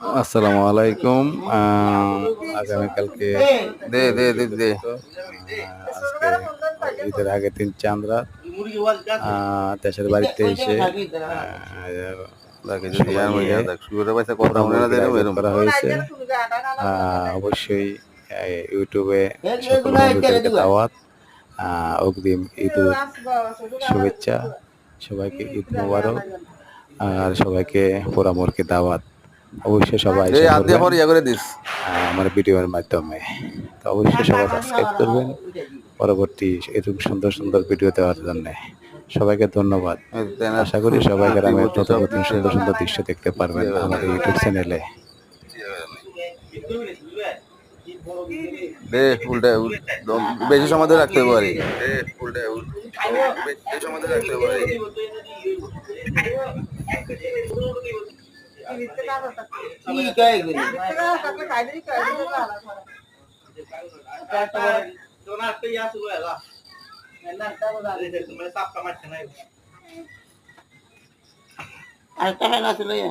আসসালামু আলাইকুম। আগামীকালকে দে দে দে দে। আজকে ঈদের আগে তিন চাঁদ রাত। দেশের বাড়িতে এসে করা হয়েছে। অবশ্যই ইউটিউবে দাওয়াত। অগ্রিম ঈদ শুভেচ্ছা। সবাইকে ঈদ মোবারক। আর সবাইকে পোড়ামোরকে দাওয়াত। অবশ্যই সবাই পর ইয়া দিস। আমার ভিডিওর মাধ্যমে। তো অবশ্যই সবাই সাবস্ক্রাইব করবেন। পরবর্তী এরকম সুন্দর সুন্দর ভিডিও দেওয়ার জন্য। সবাইকে ধন্যবাদ। আশা করি সবাই গ্রামের নতুন নতুন সুন্দর সুন্দর দৃশ্য দেখতে পারবেন আমাদের ইউটিউব চ্যানেলে দে উল্টা উল- দম- বেশি সময় রাখতে পারি দে উল্টা উল- বেশি সময় ধরে রাখতে পারি আরেকটা ফ্যান আছে লইয়া